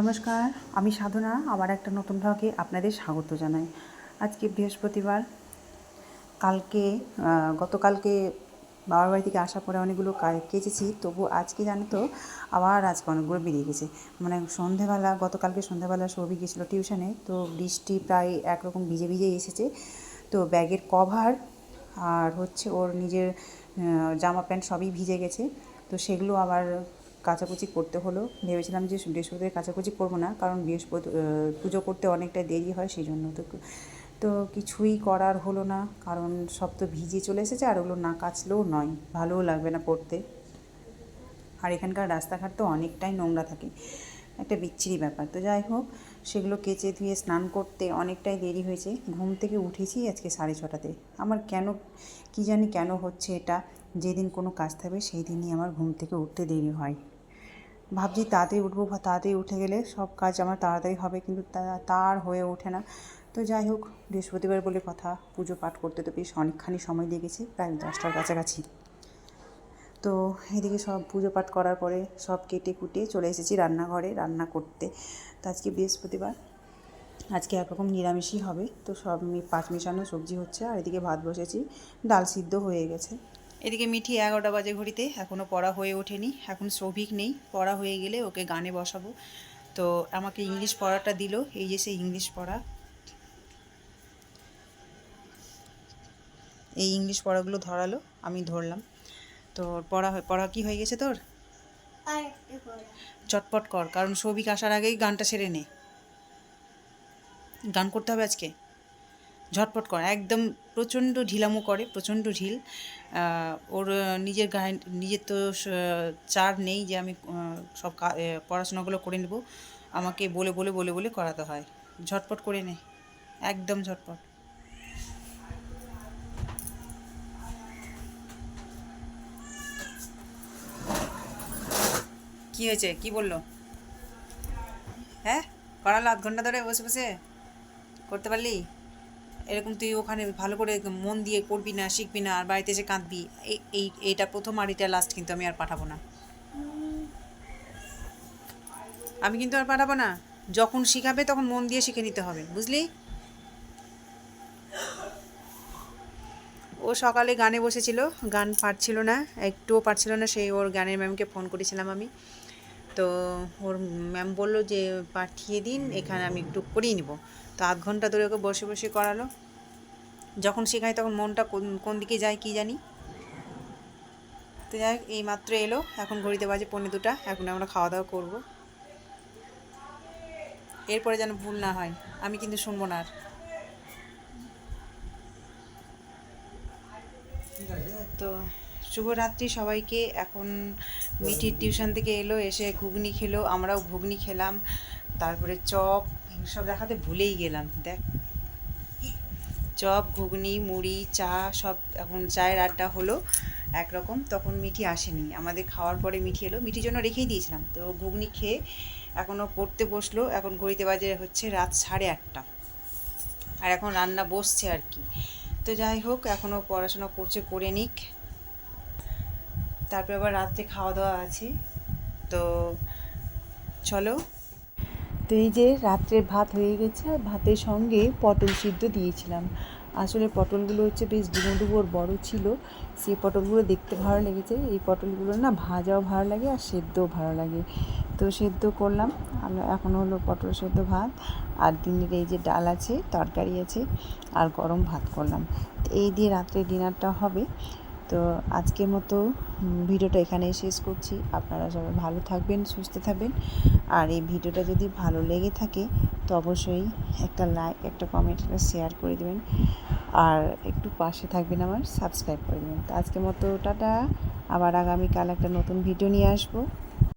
নমস্কার, আমি সাধনা, আবার একটা নতুন ব্লগে আপনাদের স্বাগত জানাই। আজকে বৃহস্পতিবার, কালকে গতকালকে বাবার বাড়ি থেকে আসার পরে অনেকগুলো কেচেছি, তবু আজকে জানো তো, আবার আজকে অনেকগুলো বেরিয়ে গেছে। মানে সন্ধেবেলা, গতকালকে সন্ধেবেলা সবই গেছিল টিউশনে তো বৃষ্টি প্রায় একরকম ভিজে ভিজে এসেছে। তো ব্যাগের কভার আর হচ্ছে ওর নিজের জামা প্যান্ট সবই ভিজে গেছে। তো সেগুলো আবার কাচাকুচি করতে হলো। ভেবেছিলাম যে বৃহস্পতিবার কাচাকুচি করব না, কারণ বৃহস্পতি পুজো করতে অনেকটা দেরি হয় সেই জন্য তো তো কিছুই করার হলো না, কারণ সব তো ভিজে চলে এসেছে আর ওগুলো না কাচলেও নয়, ভালোও লাগবে না পড়তে। আর এখানকার রাস্তাঘাট তো অনেকটাই নোংরা থাকে, একটা বিচ্ছিরি ব্যাপার। তো যাই হোক, সেগুলো কেচে ধুয়ে স্নান করতে অনেকটাই দেরি হয়েছে, ঘুম থেকে উঠেছি আজকে সাড়ে ছটাতে। আমার কেন, কী জানি কেন হচ্ছে এটা, যেদিন কোনো কাজ থাকবে সেই দিনই আমার ঘুম থেকে উঠতে দেরি হয়। ভাবছি তাড়াতাড়ি উঠবো তাড়াতাড়ি উঠে গেলে সব কাজ আমার তাড়াতাড়ি হবে, কিন্তু তা- তা আর হয়ে ওঠে না। তো যাই হোক, বৃহস্পতিবার বলে কথা, পুজো পাঠ করতে তো বেশ অনেকখানি সময় লেগেছে প্রায় দশটার কাছাকাছি। তো এদিকে সব পুজো পাঠ করার পরে সব কেটে কুটে চলে এসেছি রান্নাঘরে, রান্না করতে। তো আজকে বৃহস্পতিবার, আজকে একরকম নিরামিষই হবে। তো সব পাঁচ মিশানো সবজি হচ্ছে, আর এদিকে ভাত বসেছি, ডাল সিদ্ধ হয়ে গেছে। এদিকে মিঠি এগারোটা বাজে ঘড়িতে এখনও পড়া হয়ে ওঠেনি এখন সৌভিক নেই পড়া হয়ে গেলে ওকে গানে বসাবো। তো আমাকে ইংলিশ পড়াটা দিল এই যে সেই ইংলিশ পড়া। এই ইংলিশ পড়াগুলো ধরালো আমি ধরলাম। তো পড়া পড়া কি হয়ে গেছে তোর? চটপট কর কারণ সৌভিক আসার আগেই গানটা সেরে নে। গান করতে হবে আজকে? ঝটপট করে, একদম প্রচণ্ড ঢিলামো করে, প্রচণ্ড ঢিল। ওর নিজের গায়ে, নিজের তো চার নেই যে আমি সব পড়াশোনাগুলো করে নেব। আমাকে বলে বলে বলে বলে করাতে হয়। ঝটপট করে নে, একদম ঝটপট। কি হয়েছে? কি বলল? হ্যাঁ? করালো আধ ঘণ্টা ধরে বসে বসে? করতে পারলি? এরকম তুই ওখানে ভালো করে মন দিয়ে করবি না, শিখবি না, আর বাড়িতে এসে কাঁদবি, এই এই, এইটা প্রথম আর এটা লাস্ট কিন্তু আমি আর পাঠাবো না। আমি কিন্তু আর পাঠাবো না। যখন শিখাবে তখন মন দিয়ে শিখে নিতে হবে, বুঝলি? ও সকালে গানে বসেছিল, গান পারছিল না, একটুও পারছিল না, সেই ওর গানের ম্যামকে ফোন করেছিলাম আমি। তো ওর ম্যাম বলল যে, পাঠিয়ে দিন, এখানে আমি একটু করিয়ে নিব। তো আধ ঘণ্টা ধরে ওকে বসে বসে করালো। যখন শেখাই তখন মনটা কোন দিকে যায় কি জানি? তো যাই এই মাত্র এলো। এখন ঘড়িতে বাজে পৌনে দুটা। এখন আমরা খাওয়া দাওয়া করব। এরপরে যেন ভুল না হয়। আমি কিন্তু শুনব না আর। তো শুভরাত্রি সবাইকে। এখন মিঠির টিউশন থেকে এলো, এসে ঘুগনি খেলো, আমরাও ঘুগনি খেলাম। তারপরে চপ, সব দেখাতে ভুলেই গেলাম। দেখ, চপ, ঘুগনি, মুড়ি, চা, সব এখন চায়ের আড্ডা হলো একরকম। তখন মিঠি আসেনি। আমাদের খাওয়ার পরে মিঠি এলো। মিঠির জন্য রেখেই দিয়েছিলাম। তো ঘুগনি খেয়ে এখনও পড়তে বসল। এখন ঘড়িতে বাজে হচ্ছে রাত সাড়ে আটটা। আর এখন রান্না বসছে আর কি। তো যাই হোক, এখনও পড়াশোনা করছে, করে নিক। তারপরে আবার রাত্রে খাওয়া দাওয়া আছে। তো চলো। তো এই যে রাত্রে ভাত হয়ে গেছে, আর ভাতের সঙ্গে পটল সিদ্ধ দিয়েছিলাম। আসলে পটলগুলো হচ্ছে বেশ ডুবো ডুবোর বড় ছিল। সেই পটলগুলো দেখতে ভালো লেগেছে। এই পটলগুলো না ভাজাও ভালো লাগে আর সেদ্ধও ভালো লাগে। তো সেদ্ধ করলাম। আমরা এখন হলো পটল সেদ্ধ ভাত। আর দিনের এই যে ডাল আছে, তরকারি আছে, আর গরম ভাত করলাম। তো এই দিয়ে রাত্রে ডিনারটা হবে। তো আজকের মতো ভিডিওটা এখানেই শেষ করছি। আপনারা সবাই ভালো থাকবেন, সুস্থ থাকবেন। আর এই ভিডিওটা যদি ভালো লেগে থাকে, তো অবশ্যই একটা লাইক, একটা কমেন্ট একটা শেয়ার করে দেবেন। আর একটু পাশে থাকবেন আমার সাবস্ক্রাইব করে দেবেন। তো আজকের মতো, টাটা। আবার আগামীকাল একটা নতুন ভিডিও নিয়ে আসব।